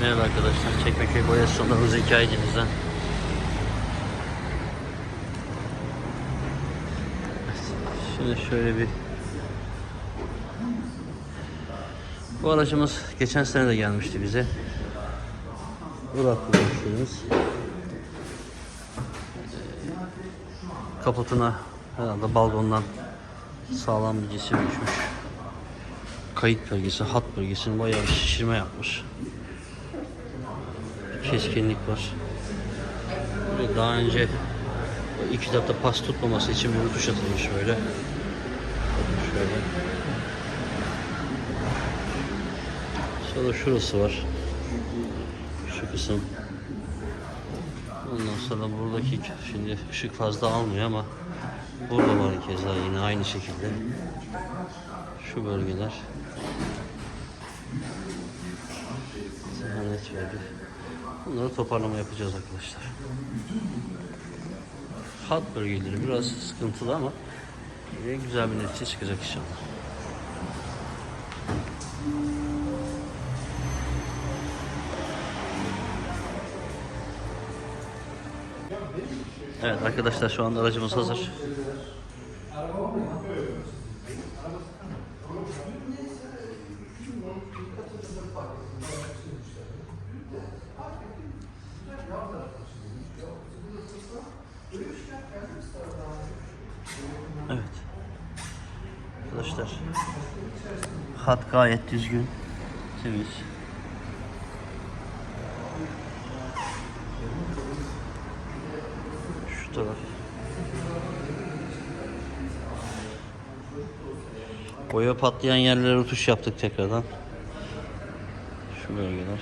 Merhaba arkadaşlar. Çekmeköy Boya Sonlarımız hikayecinizden. Şimdi şöyle bir Bu aracımız geçen sene de gelmişti bize. Iraklı görüşlerimiz. Kaputuna herhalde balgondan sağlam bir cisim düşmüş. Kayıt bölgesi, hat bölgesini bayağı şişirme yapmış. Keskinlik var. Böyle daha önce iki tarafta pas tutmaması için bir tuş atılmış böyle. Şöyle. Sonra şurası var. Şu kısım. Ondan sonra buradaki şimdi ışık fazla almıyor ama burada var keza yine aynı şekilde. Şu bölgeler. Ziyaret verdi. Bunları toparlama yapacağız arkadaşlar. Hat bölgeleri biraz sıkıntılı ama güzel bir netice çıkacak inşallah. Evet arkadaşlar şu anda aracımız hazır. Evet. Arkadaşlar hat gayet düzgün, temiz. Şu taraf. Boya patlayan yerlere tuş yaptık tekrardan. Şu bölgeler.